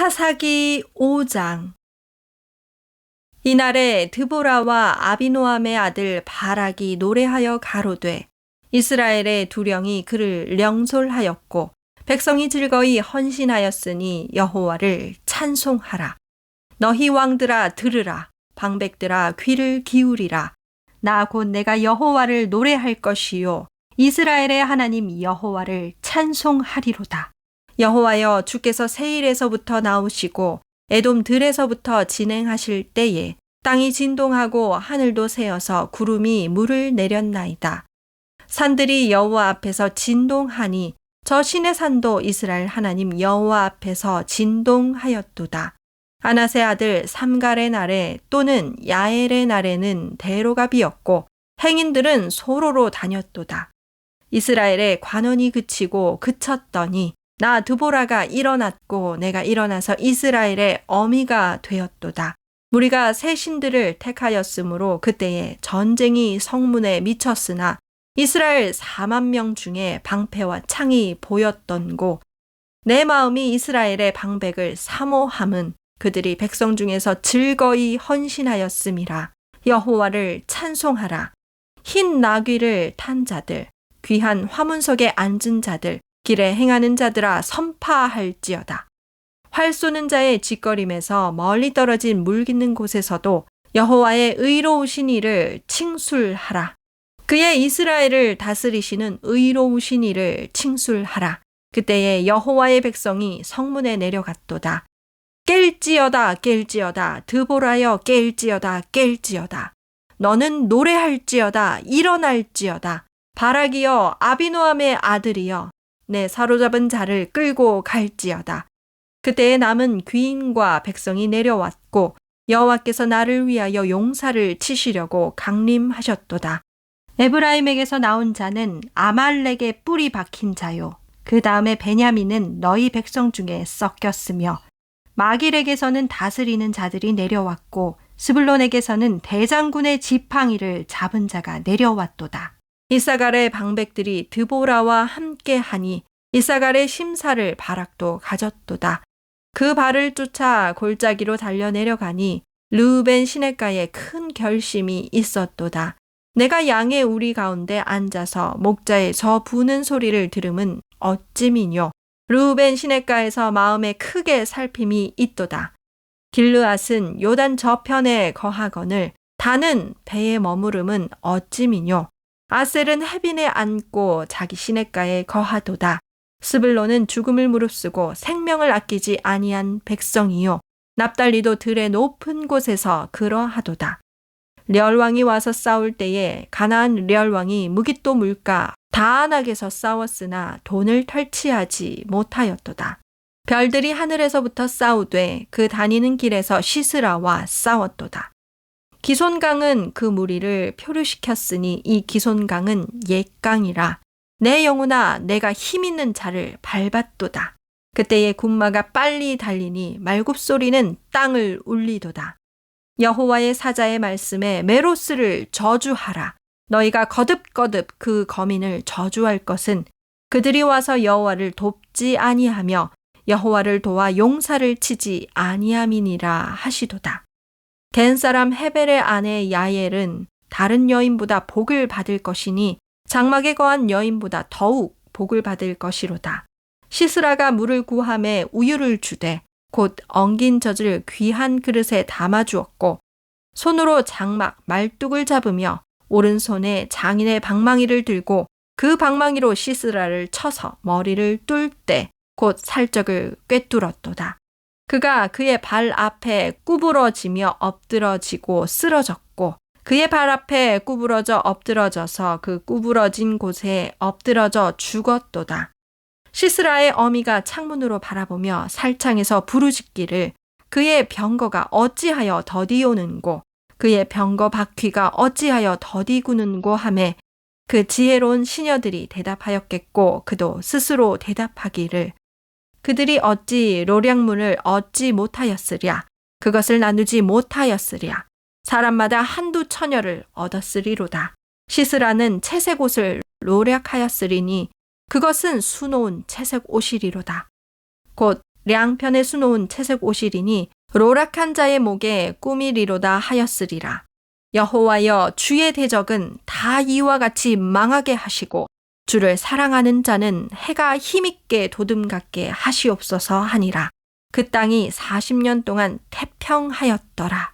사사기 5장. 이날에 드보라와 아비노함의 아들 바락이 노래하여 가로되 이스라엘의 두령이 그를 령솔하였고 백성이 즐거이 헌신하였으니 여호와를 찬송하라. 너희 왕들아 들으라. 방백들아 귀를 기울이라. 나 곧 내가 여호와를 노래할 것이요. 이스라엘의 하나님 여호와를 찬송하리로다 여호와여 주께서 세일에서부터 나오시고 에돔 들에서부터 진행하실 때에 땅이 진동하고 하늘도 새어서 구름이 물을 내렸나이다. 산들이 여호와 앞에서 진동하니 저 신의 산도 이스라엘 하나님 여호와 앞에서 진동하였도다. 아나세 아들 삼갈의 날에 또는 야엘의 날에는 대로가 비었고 행인들은 소로로 다녔도다. 이스라엘의 관원이 그치고 그쳤더니 나 드보라가 일어났고 내가 일어나서 이스라엘의 어미가 되었도다. 우리가 새 신들을 택하였으므로 그때에 전쟁이 성문에 미쳤으나 이스라엘 4만 명 중에 방패와 창이 보였던고 내 마음이 이스라엘의 방백을 사모함은 그들이 백성 중에서 즐거이 헌신하였음이라 여호와를 찬송하라 흰 나귀를 탄 자들 귀한 화문석에 앉은 자들 길에 행하는 자들아 선파할지어다. 활 쏘는 자의 짓거림에서 멀리 떨어진 물 깃는 곳에서도 여호와의 의로우신 이를 칭술하라. 그의 이스라엘을 다스리시는 의로우신 이를 칭술하라. 그때에 여호와의 백성이 성문에 내려갔도다. 깰지어다 깰지어다 드보라여 깰지어다 깰지어다 너는 노래할지어다 일어날지어다 바라기여 아비노함의 아들이여 내 사로잡은 자를 끌고 갈지어다. 그때에 남은 귀인과 백성이 내려왔고 여호와께서 나를 위하여 용사를 치시려고 강림하셨도다. 에브라임에게서 나온 자는 아말렉의 뿔이 박힌 자요. 그 다음에 베냐민은 너희 백성 중에 섞였으며 마길에게서는 다스리는 자들이 내려왔고 스불론에게서는 대장군의 지팡이를 잡은 자가 내려왔도다. 이사갈의 방백들이 드보라와 함께 하니 이사갈의 심사를 바락도 가졌도다. 그 발을 쫓아 골짜기로 달려 내려가니 르우벤 시냇가에 큰 결심이 있었도다. 내가 양의 우리 가운데 앉아서 목자의 저 부는 소리를 들음은 어찌미뇨. 르우벤 시냇가에서 마음에 크게 살핌이 있도다. 길르앗은 요단 저편에 거하거늘 다는 배에 머무름은 어찌미뇨. 아셀은 해빈에 앉고 자기 시냇가에 거하도다. 스블론은 죽음을 무릅쓰고 생명을 아끼지 아니한 백성이요. 납달리도 들의 높은 곳에서 그러하도다. 렬왕이 와서 싸울 때에 가나안 렬왕이 무기또 물가 다안하게서 싸웠으나 돈을 탈취하지 못하였도다. 별들이 하늘에서부터 싸우되 그 다니는 길에서 시스라와 싸웠도다. 기손강은 그 무리를 표류시켰으니 이 기손강은 옛강이라 내 영혼아 내가 힘 있는 자를 밟았도다. 그때의 군마가 빨리 달리니 말굽소리는 땅을 울리도다. 여호와의 사자의 말씀에 메로스를 저주하라. 너희가 거듭거듭 그 거민을 저주할 것은 그들이 와서 여호와를 돕지 아니하며 여호와를 도와 용사를 치지 아니함이니라 하시도다. 된 사람 헤벨의 아내 야엘은 다른 여인보다 복을 받을 것이니 장막에 거한 여인보다 더욱 복을 받을 것이로다. 시스라가 물을 구함에 우유를 주되 곧 엉긴 젖을 귀한 그릇에 담아 주었고 손으로 장막 말뚝을 잡으며 오른손에 장인의 방망이를 들고 그 방망이로 시스라를 쳐서 머리를 뚫 때 곧 살적을 꿰뚫었도다. 그가 그의 발 앞에 구부러지며 엎드러지고 쓰러졌고 그의 발 앞에 구부러져 엎드러져서 그 구부러진 곳에 엎드러져 죽었도다. 시스라의 어미가 창문으로 바라보며 살창에서 부르짖기를 그의 병거가 어찌하여 더디오는고 그의 병거 바퀴가 어찌하여 더디구는고 하매 그 지혜로운 시녀들이 대답하였겠고 그도 스스로 대답하기를 그들이 어찌 로량문을 얻지 못하였으랴. 그것을 나누지 못하였으랴. 사람마다 한두 처녀를 얻었으리로다. 시스라는 채색 옷을 로략하였으리니 그것은 수놓은 채색 옷이리로다. 곧 량편에 수놓은 채색 옷이리니 로락한 자의 목에 꿈이리로다 하였으리라. 여호와여 주의 대적은 다 이와 같이 망하게 하시고 주를 사랑하는 자는 해가 힘있게 도둠 같게 하시옵소서 하니라. 그 땅이 40년 동안 태평하였더라.